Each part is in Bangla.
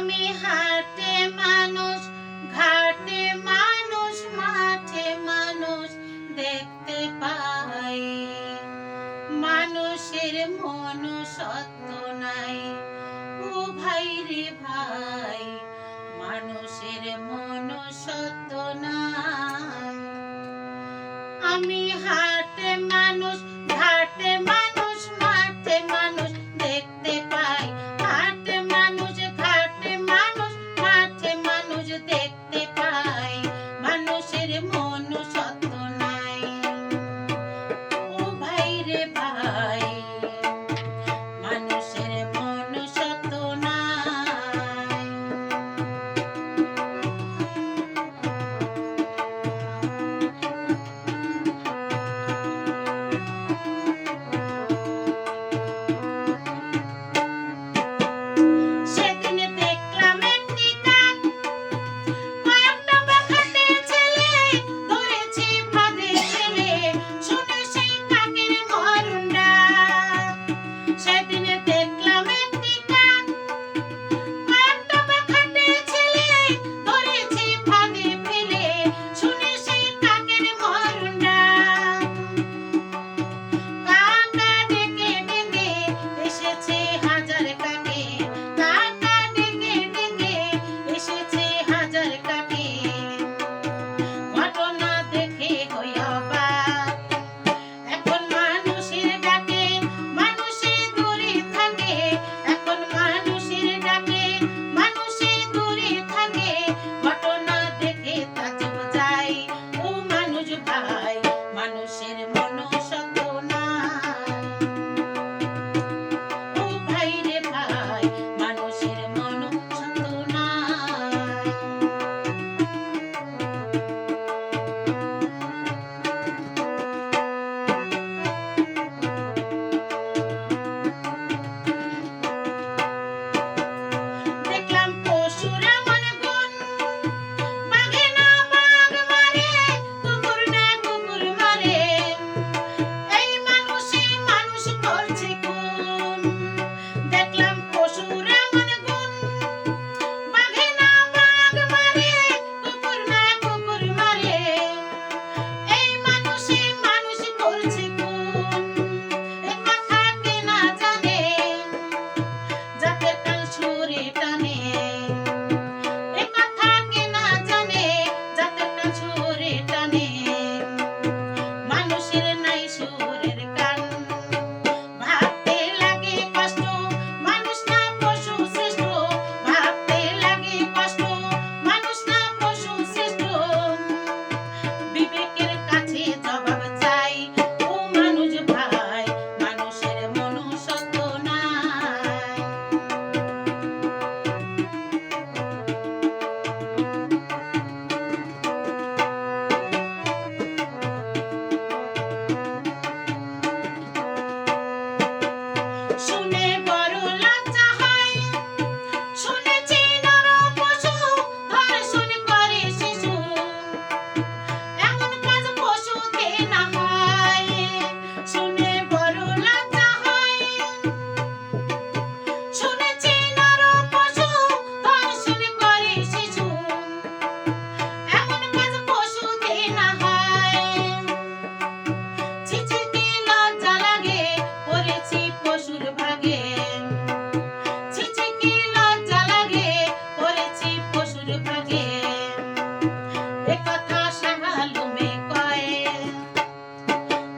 আমি হাটে মানুষ, ঘাটে মানুষ, মাঠে মানুষ দেখতে পাই। মানুষের মন সত্য নাই, ও ভাই রে ভাই, মানুষের মন সত্য নাই। আমি হাট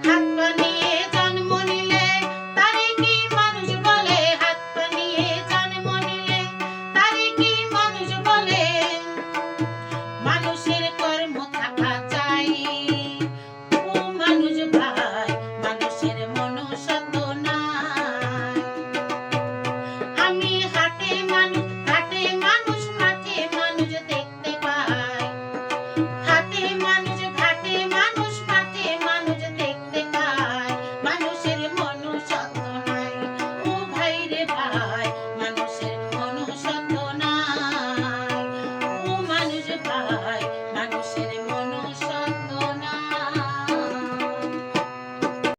happen